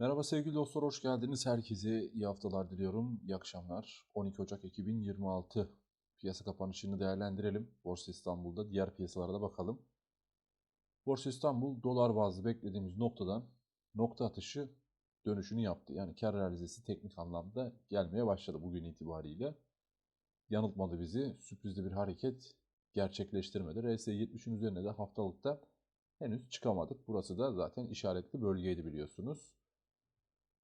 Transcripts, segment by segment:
Merhaba sevgili dostlar, hoş geldiniz. Herkese iyi haftalar diliyorum. İyi akşamlar. 12 Ocak 2026 piyasa kapanışını değerlendirelim. Borsa İstanbul'da diğer piyasalara da bakalım. Borsa İstanbul dolar bazlı beklediğimiz noktadan nokta atışı dönüşünü yaptı. Yani kar realizesi teknik anlamda gelmeye başladı bugün itibariyle. Yanıltmadı bizi. Sürprizli bir hareket gerçekleştirmedi. RSI 70'in üzerine de haftalıkta henüz çıkamadık. Burası da zaten işaretli bölgeydi biliyorsunuz.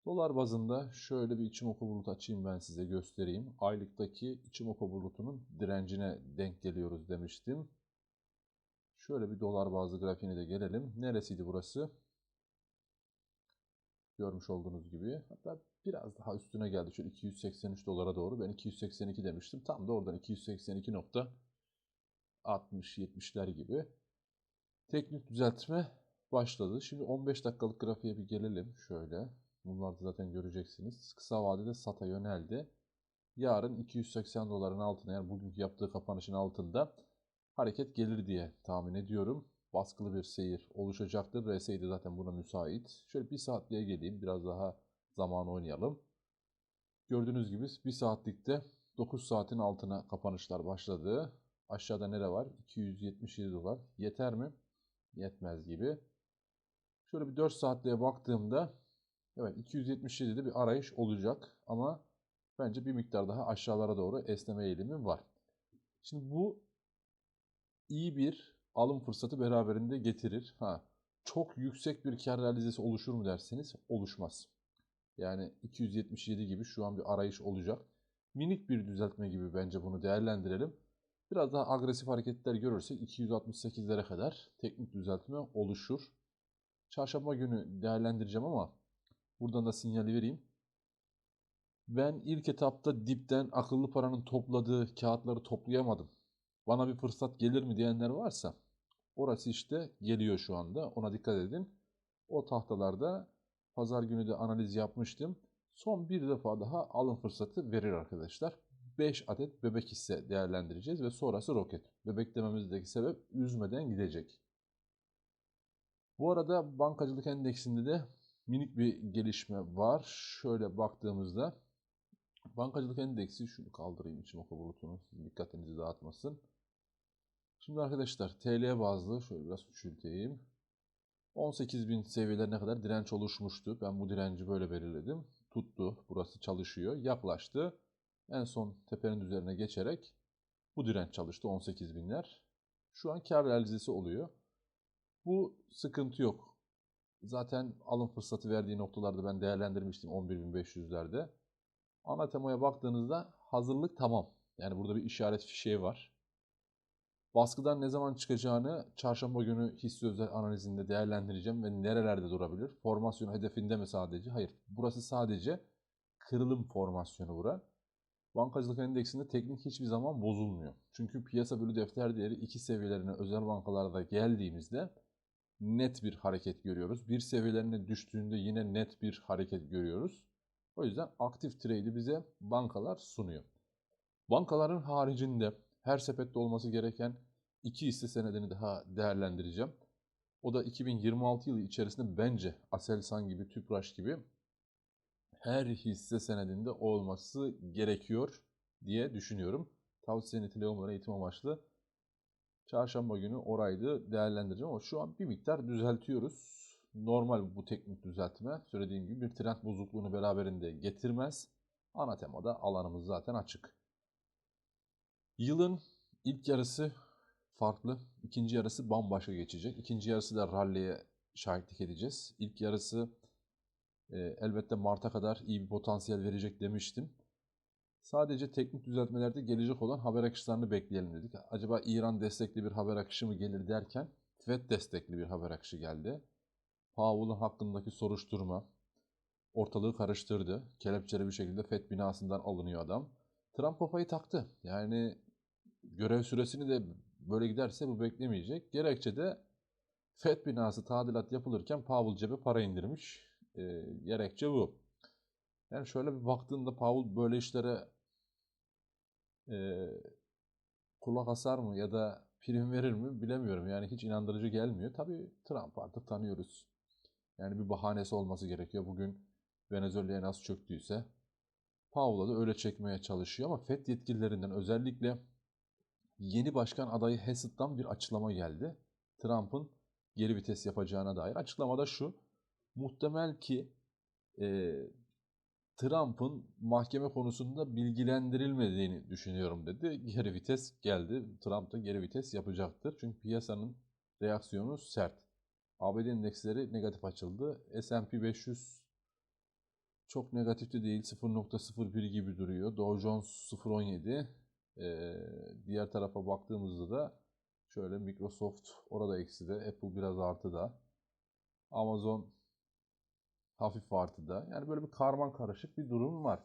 Dolar bazında şöyle bir Ichimoku bulut açayım ben size göstereyim. Aylıktaki Ichimoku bulutunun direncine denk geliyoruz demiştim. Şöyle bir dolar bazlı grafiğine de gelelim. Neresiydi burası? Görmüş olduğunuz gibi. Hatta biraz daha üstüne geldi. Şöyle 283 dolara doğru. Ben 282 demiştim. Tam da oradan 282.60-70'ler gibi. Teknik düzeltme başladı. Şimdi 15 dakikalık grafiğe bir gelelim. Şöyle. Bunları da zaten göreceksiniz. Kısa vadede SATA yöneldi. Yarın 280 doların altına yani bugünkü yaptığı kapanışın altında hareket gelir diye tahmin ediyorum. Baskılı bir seyir oluşacaktır. RSI de zaten buna müsait. Şöyle bir saatliğe geleyim. Biraz daha zaman oynayalım. Gördüğünüz gibi bir saatlikte 9 saatin altına kapanışlar başladı. Aşağıda nere var? 277 dolar. Yeter mi? Yetmez gibi. Şöyle bir 4 saatliğe baktığımda Evet 277'de bir arayış olacak ama bence bir miktar daha aşağılara doğru esneme eğilimi var. Şimdi bu iyi bir alım fırsatı beraberinde getirir. Ha, çok yüksek bir kar realizesi oluşur mu derseniz oluşmaz. Yani 277 gibi şu an bir arayış olacak. Minik bir düzeltme gibi bence bunu değerlendirelim. Biraz daha agresif hareketler görürsek 268'lere kadar teknik düzeltme oluşur. Çarşamba günü değerlendireceğim ama Buradan da sinyali vereyim. Ben ilk etapta dipten akıllı paranın topladığı kağıtları toplayamadım. Bana bir fırsat gelir mi diyenler varsa orası işte geliyor şu anda. Ona dikkat edin. O tahtalarda pazar günü de analiz yapmıştım. Son bir defa daha alım fırsatı verir arkadaşlar. 5 adet bebek hisse değerlendireceğiz ve sonrası roket. Bebek dememizdeki sebep üzmeden gidecek. Bu arada bankacılık endeksinde de minik bir gelişme var. Şöyle baktığımızda bankacılık endeksi şunu kaldırayım içim oku bulutunu dikkatinizi dağıtmasın. Şimdi arkadaşlar TL bazlı şöyle biraz küçülteyim. 18.000 seviyelerine kadar direnç oluşmuştu. Ben bu direnci böyle belirledim. Tuttu. Burası çalışıyor. Yaklaştı. En son tepenin üzerine geçerek bu direnç çalıştı 18.000'ler. Şu an kar realizesi oluyor. Bu sıkıntı yok. Zaten alım fırsatı verdiği noktalarda ben değerlendirmiştim 11.500'lerde. Ana temaya baktığınızda hazırlık tamam. Yani burada bir işaret fişeği var. Baskıdan ne zaman çıkacağını çarşamba günü hisse özel analizinde değerlendireceğim ve nerelerde durabilir? Formasyon hedefinde mi sadece? Hayır. Burası sadece kırılım formasyonu bura. Bankacılık endeksinde teknik hiçbir zaman bozulmuyor. Çünkü piyasa bölü defter değeri iki seviyelerine özel bankalarda geldiğimizde net bir hareket görüyoruz. Bir seviyelerine düştüğünde yine net bir hareket görüyoruz. O yüzden aktif trade'i bize bankalar sunuyor. Bankaların haricinde her sepette olması gereken iki hisse senedini daha değerlendireceğim. O da 2026 yılı içerisinde bence Aselsan gibi, Tüpraş gibi her hisse senedinde olması gerekiyor diye düşünüyorum. Tavsiye niteliği olmadan eğitim amaçlı Çarşamba günü oraydı değerlendireceğim ama şu an bir miktar düzeltiyoruz. Normal bu teknik düzeltme söylediğim gibi bir trend bozukluğunu beraberinde getirmez. Ana temada alanımız zaten açık. Yılın ilk yarısı farklı. ikinci yarısı bambaşka geçecek. İkinci yarısı da ralliye şahitlik edeceğiz. İlk yarısı e, elbette Mart'a kadar iyi bir potansiyel verecek demiştim. Sadece teknik düzeltmelerde gelecek olan haber akışlarını bekleyelim dedik. Acaba İran destekli bir haber akışı mı gelir derken FED destekli bir haber akışı geldi. Powell'ın hakkındaki soruşturma ortalığı karıştırdı. Kelepçeli bir şekilde FED binasından alınıyor adam. Trump kafayı taktı. Yani görev süresini de böyle giderse bu beklemeyecek. Gerekçe de FED binası tadilat yapılırken Powell cebe para indirmiş. E, gerekçe bu. Yani şöyle bir baktığında Powell böyle işlere e, kulak asar mı ya da prim verir mi bilemiyorum. Yani hiç inandırıcı gelmiyor. Tabii Trump artık tanıyoruz. Yani bir bahanesi olması gerekiyor. Bugün Venezuela en az çöktüyse Powell'a da öyle çekmeye çalışıyor ama FED yetkililerinden özellikle yeni başkan adayı Hasselt'tan bir açıklama geldi. Trump'ın geri vites yapacağına dair. Açıklamada şu. Muhtemel ki e, Trump'ın mahkeme konusunda bilgilendirilmediğini düşünüyorum dedi. Geri vites geldi. Trump da geri vites yapacaktır. Çünkü piyasanın reaksiyonu sert. ABD endeksleri negatif açıldı. S&P 500 çok negatifti değil. 0.01 gibi duruyor. Dow Jones 0.17. Ee, diğer tarafa baktığımızda da şöyle Microsoft orada eksi de. Apple biraz artıda. Amazon hafif artıda. Yani böyle bir karman karışık bir durum var.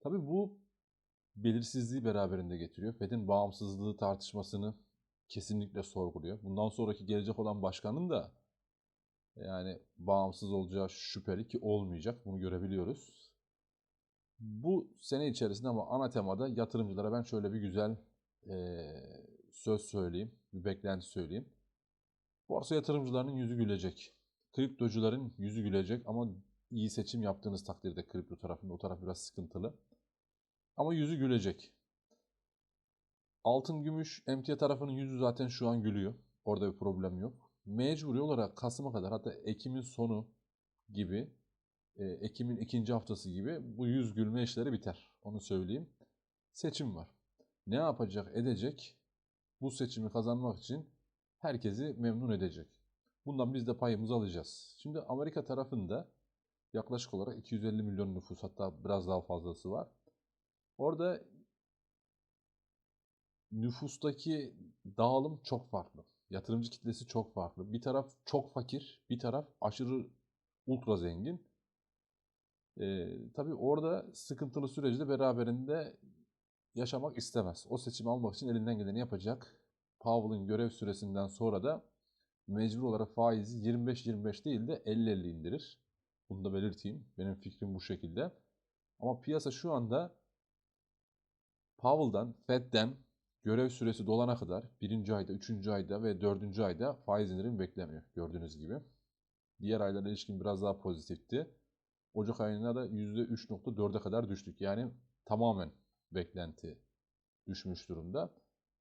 Tabii bu belirsizliği beraberinde getiriyor. Fed'in bağımsızlığı tartışmasını kesinlikle sorguluyor. Bundan sonraki gelecek olan başkanın da yani bağımsız olacağı şüpheli ki olmayacak. Bunu görebiliyoruz. Bu sene içerisinde ama ana temada yatırımcılara ben şöyle bir güzel eee, söz söyleyeyim. Bir beklenti söyleyeyim. Borsa yatırımcılarının yüzü gülecek. Kriptocuların yüzü gülecek ama iyi seçim yaptığınız takdirde kripto tarafında o taraf biraz sıkıntılı. Ama yüzü gülecek. Altın, gümüş, emtia tarafının yüzü zaten şu an gülüyor. Orada bir problem yok. Mecburi olarak Kasım'a kadar hatta Ekim'in sonu gibi, e, Ekim'in ikinci haftası gibi bu yüz gülme işleri biter. Onu söyleyeyim. Seçim var. Ne yapacak, edecek? Bu seçimi kazanmak için herkesi memnun edecek. Bundan biz de payımızı alacağız. Şimdi Amerika tarafında yaklaşık olarak 250 milyon nüfus hatta biraz daha fazlası var. Orada nüfustaki dağılım çok farklı. Yatırımcı kitlesi çok farklı. Bir taraf çok fakir, bir taraf aşırı ultra zengin. Ee, tabii orada sıkıntılı süreci de beraberinde yaşamak istemez. O seçimi almak için elinden geleni yapacak. Powell'ın görev süresinden sonra da mecbur olarak faizi 25-25 değil de 50-50 indirir. Bunu da belirteyim. Benim fikrim bu şekilde. Ama piyasa şu anda Powell'dan, Fed'den görev süresi dolana kadar birinci ayda, üçüncü ayda ve dördüncü ayda faiz indirimi beklemiyor gördüğünüz gibi. Diğer aylara ilişkin biraz daha pozitifti. Ocak ayına da %3.4'e kadar düştük. Yani tamamen beklenti düşmüş durumda.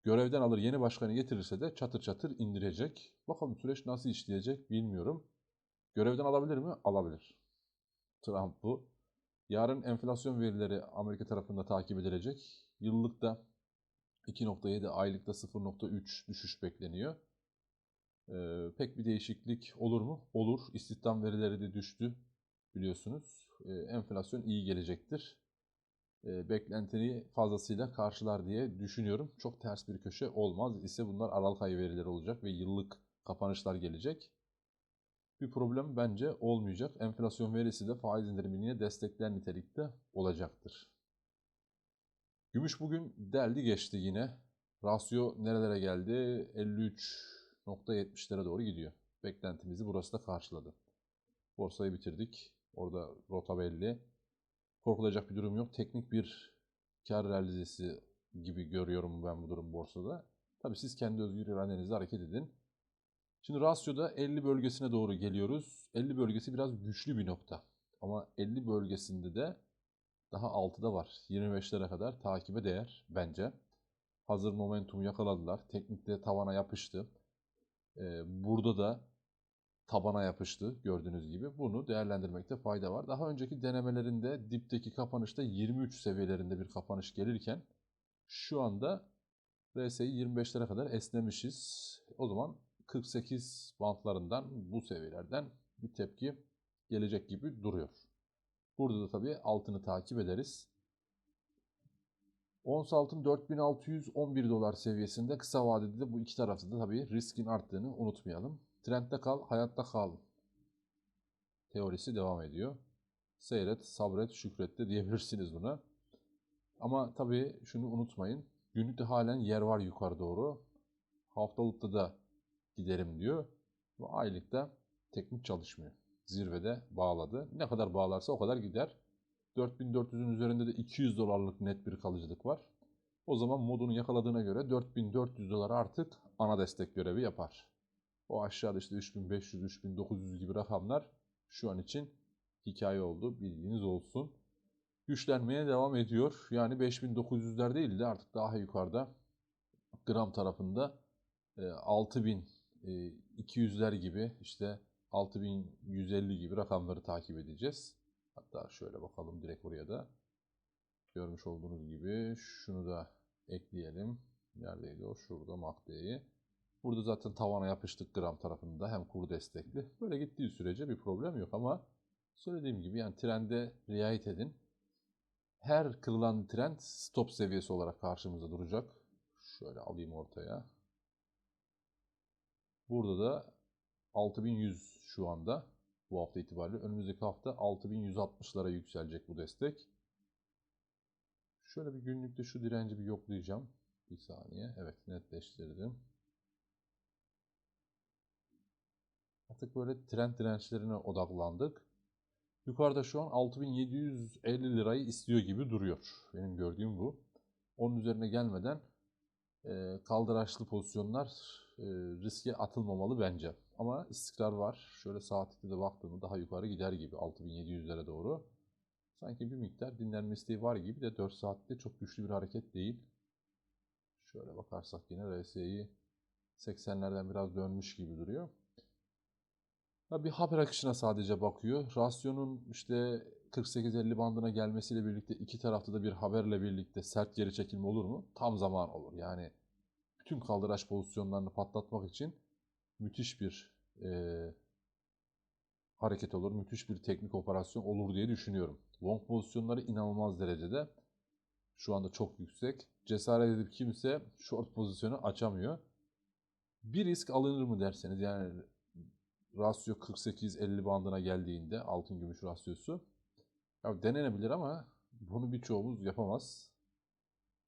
Görevden alır yeni başkanı getirirse de çatır çatır indirecek. Bakalım süreç nasıl işleyecek bilmiyorum. Görevden alabilir mi? Alabilir. Trump bu. Yarın enflasyon verileri Amerika tarafında takip edilecek. Yıllıkta 2.7, aylıkta 0.3 düşüş bekleniyor. Ee, pek bir değişiklik olur mu? Olur. İstihdam verileri de düştü biliyorsunuz. Ee, enflasyon iyi gelecektir. Ee, beklentini fazlasıyla karşılar diye düşünüyorum. Çok ters bir köşe olmaz ise bunlar Aralık ayı verileri olacak ve yıllık kapanışlar gelecek. Bir problem bence olmayacak. Enflasyon verisi de faiz indirimini destekler nitelikte olacaktır. Gümüş bugün deldi geçti yine. Rasyo nerelere geldi? 53.70'lere doğru gidiyor. Beklentimizi burası da karşıladı. Borsayı bitirdik. Orada rota belli. Korkulacak bir durum yok. Teknik bir kar realizesi gibi görüyorum ben bu durum borsada. Tabii siz kendi özgür iradenizle hareket edin. Şimdi rasyoda 50 bölgesine doğru geliyoruz. 50 bölgesi biraz güçlü bir nokta. Ama 50 bölgesinde de daha 6'da var. 25'lere kadar takibe değer bence. Hazır momentum yakaladılar. Teknikte tavana yapıştı. Ee, burada da tabana yapıştı gördüğünüz gibi. Bunu değerlendirmekte fayda var. Daha önceki denemelerinde dipteki kapanışta 23 seviyelerinde bir kapanış gelirken şu anda RSI 25'lere kadar esnemişiz. O zaman 48 bantlarından bu seviyelerden bir tepki gelecek gibi duruyor. Burada da tabii altını takip ederiz. Ons altın 4611 dolar seviyesinde kısa vadede de bu iki tarafta da tabii riskin arttığını unutmayalım. Trendde kal, hayatta kal teorisi devam ediyor. Seyret, sabret, şükret de diyebilirsiniz buna. Ama tabii şunu unutmayın. Günlükte halen yer var yukarı doğru. Haftalıkta da giderim diyor. Ve aylıkta teknik çalışmıyor. Zirvede bağladı. Ne kadar bağlarsa o kadar gider. 4400'ün üzerinde de 200 dolarlık net bir kalıcılık var. O zaman modunu yakaladığına göre 4400 dolar artık ana destek görevi yapar. O aşağıda işte 3500, 3900 gibi rakamlar şu an için hikaye oldu. Bilginiz olsun. Güçlenmeye devam ediyor. Yani 5900'ler değil de artık daha yukarıda gram tarafında e, 6200'ler gibi işte 6150 gibi rakamları takip edeceğiz. Hatta şöyle bakalım direkt oraya da. Görmüş olduğunuz gibi şunu da ekleyelim. Neredeydi o? Şurada MACD'yi. Burada zaten tavana yapıştık gram tarafında hem kur destekli. Böyle gittiği sürece bir problem yok ama söylediğim gibi yani trende riayet edin. Her kırılan trend stop seviyesi olarak karşımıza duracak. Şöyle alayım ortaya. Burada da 6100 şu anda bu hafta itibariyle. Önümüzdeki hafta 6160'lara yükselecek bu destek. Şöyle bir günlükte şu direnci bir yoklayacağım. Bir saniye. Evet netleştirdim. Artık böyle trend dirençlerine odaklandık. Yukarıda şu an 6750 lirayı istiyor gibi duruyor. Benim gördüğüm bu. Onun üzerine gelmeden e, kaldıraçlı pozisyonlar e, riske atılmamalı bence. Ama istikrar var. Şöyle saatte de baktığımda daha yukarı gider gibi 6700'lere doğru. Sanki bir miktar dinlenme isteği var gibi de 4 saatte çok güçlü bir hareket değil. Şöyle bakarsak yine RSI'yi 80'lerden biraz dönmüş gibi duruyor. Bir haber akışına sadece bakıyor. Rasyonun işte 48-50 bandına gelmesiyle birlikte iki tarafta da bir haberle birlikte sert geri çekilme olur mu? Tam zaman olur. Yani bütün kaldıraç pozisyonlarını patlatmak için müthiş bir e, hareket olur. Müthiş bir teknik operasyon olur diye düşünüyorum. Long pozisyonları inanılmaz derecede. Şu anda çok yüksek. Cesaret edip kimse short pozisyonu açamıyor. Bir risk alınır mı derseniz yani rasyo 48-50 bandına geldiğinde altın gümüş rasyosu ya denenebilir ama bunu birçoğumuz yapamaz.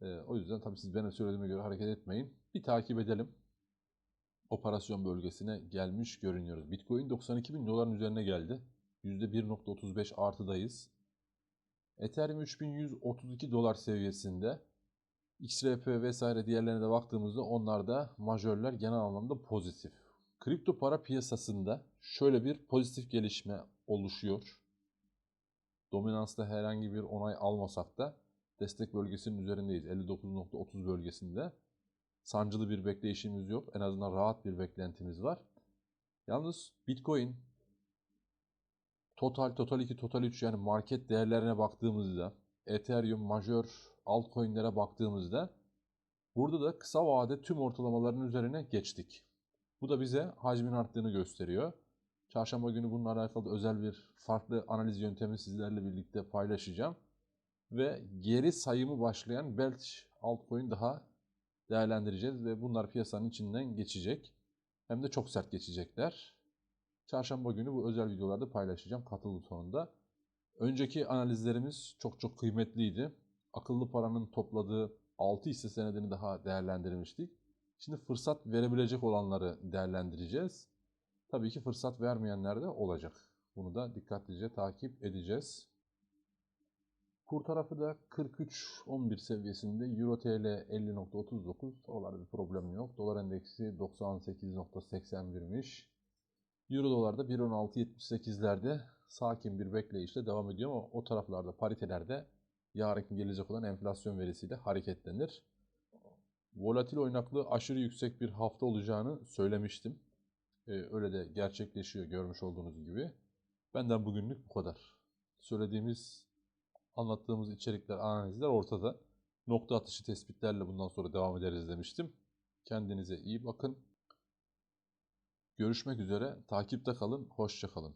Ee, o yüzden tabii siz benim söylediğime göre hareket etmeyin. Bir takip edelim. Operasyon bölgesine gelmiş görünüyoruz. Bitcoin 92 bin doların üzerine geldi. %1.35 artıdayız. Ethereum 3132 dolar seviyesinde. XRP vesaire diğerlerine de baktığımızda onlar da majörler genel anlamda pozitif. Kripto para piyasasında şöyle bir pozitif gelişme oluşuyor. Dominansta herhangi bir onay almasak da destek bölgesinin üzerindeyiz. 59.30 bölgesinde. Sancılı bir bekleyişimiz yok. En azından rahat bir beklentimiz var. Yalnız Bitcoin Total, Total 2, Total 3 yani market değerlerine baktığımızda Ethereum, majör altcoin'lere baktığımızda burada da kısa vade tüm ortalamaların üzerine geçtik. Bu da bize hacmin arttığını gösteriyor. Çarşamba günü bununla alakalı özel bir farklı analiz yöntemi sizlerle birlikte paylaşacağım. Ve geri sayımı başlayan Belch altcoin daha değerlendireceğiz ve bunlar piyasanın içinden geçecek. Hem de çok sert geçecekler. Çarşamba günü bu özel videolarda paylaşacağım katıl butonunda. Önceki analizlerimiz çok çok kıymetliydi. Akıllı paranın topladığı 6 hisse senedini daha değerlendirmiştik. Şimdi fırsat verebilecek olanları değerlendireceğiz. Tabii ki fırsat vermeyenler de olacak. Bunu da dikkatlice takip edeceğiz. Kur tarafı da 43.11 seviyesinde Euro TL 50.39 oralarda bir problem yok. Dolar endeksi 98.81'miş. Euro dolarda 1.16.78'lerde sakin bir bekleyişle devam ediyor ama o taraflarda paritelerde yarın gelecek olan enflasyon verisiyle hareketlenir. Volatil oynaklığı aşırı yüksek bir hafta olacağını söylemiştim. Ee, öyle de gerçekleşiyor görmüş olduğunuz gibi. Benden bugünlük bu kadar. Söylediğimiz, anlattığımız içerikler, analizler ortada. Nokta atışı tespitlerle bundan sonra devam ederiz demiştim. Kendinize iyi bakın. Görüşmek üzere. Takipte kalın. Hoşça kalın.